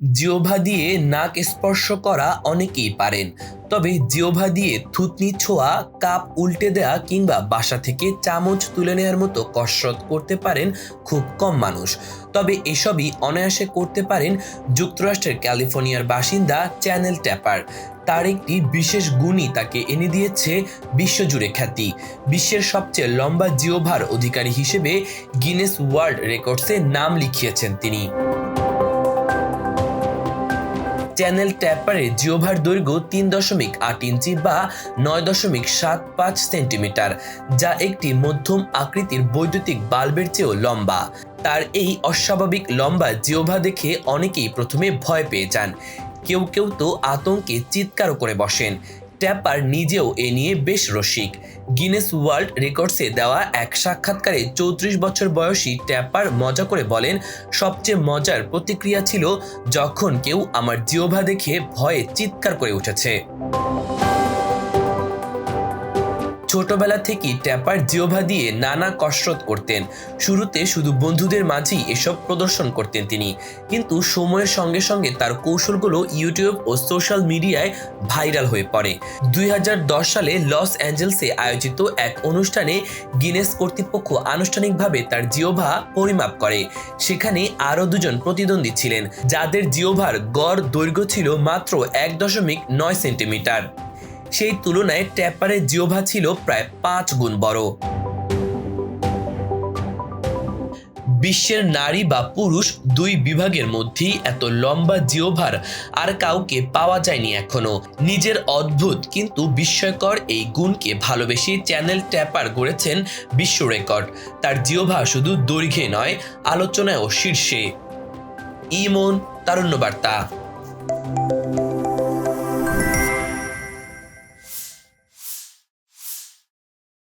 জিওভা দিয়ে নাক স্পর্শ করা অনেকেই পারেন। তবে জিওভা দিয়ে থুতনি, ছোঁয়া, কাপ উল্টে দেয়া কিংবা বাসা থেকে চামচ তুলে নেওয়ার মতো কসরত করতে পারেন খুব কম মানুষ। তবে এসবই অনায়াসে করতে পারেন যুক্তরাষ্ট্রের ক্যালিফোর্নিয়ার বাসিন্দা চ্যানেল ট্যাপার। তার একটি বিশেষ গুণই তাকে এনে দিয়েছে বিশ্বজুড়ে খ্যাতি। বিশ্বের সবচেয়ে লম্বা জিওভার অধিকারী হিসেবে গিনেস ওয়ার্ল্ড রেকর্ডসে নাম লিখিয়েছেন তিনি। চ্যানেল ট্যাপারে জিওভার দৈর্ঘ্য তিন দশমিক আট ইঞ্চি বা নয় দশমিক সাত পাঁচ সেন্টিমিটার, যা একটি মধ্যম আকৃতির বৈদ্যুতিক বাল্বের চেয়েও লম্বা। তার এই অস্বাভাবিক লম্বা জিওভা দেখে অনেকেই প্রথমে ভয় পেয়ে যান। কেউ কেউ তো আতঙ্কে চিৎকারও করে বসেন। ট্যাপার নিজেও এ নিয়ে বেশ রসিক। গিনেস ওয়ার্ল্ড রেকর্ডসে দেওয়া এক সাক্ষাৎকারে চৌত্রিশ বছর বয়সী ট্যাপার মজা করে বলেন, সবচেয়ে মজার প্রতিক্রিয়া ছিল যখন কেউ আমার জিওভা দেখে ভয়ে চিৎকার করে উঠেছে। ছোটবেলা থেকেই ট্যাপার জিওভা দিয়ে নানা কসরত করতেন। শুরুতে শুধু বন্ধুদের মাঝেই এসব প্রদর্শন করতেন তিনি। কিন্তু সময়ের সঙ্গে সঙ্গে তার কৌশলগুলো ইউটিউব ও সোশ্যাল মিডিয়ায় ভাইরাল হয়ে পড়ে। দুই হাজার দশ সালে লস অ্যাঞ্জেলসে আয়োজিত এক অনুষ্ঠানে গিনেস কর্তৃপক্ষ আনুষ্ঠানিকভাবে তার জিওভা পরিমাপ করে। সেখানে আরও দুজন প্রতিদ্বন্দ্বী ছিলেন, যাদের জিওভার গড় দৈর্ঘ্য ছিল মাত্র এক দশমিক নয় সেন্টিমিটার। সেই তুলনায় ট্যাপারের জিওভা ছিল প্রায় পাঁচ গুণ বড়। বিশ্বের নারী বা পুরুষ দুই বিভাগের মধ্যেই এত লম্বা জিওভার আর কাউকে পাওয়া যায়নি এখনও। নিজের অদ্ভুত কিন্তু বিস্ময়কর এই গুণকে ভালোবেসে চ্যানেল ট্যাপার গড়েছেন বিশ্ব রেকর্ড। তার জিওভা শুধু দৈর্ঘ্যে নয়, আলোচনায়ও শীর্ষে। ইমন তারুণ্য বার্তা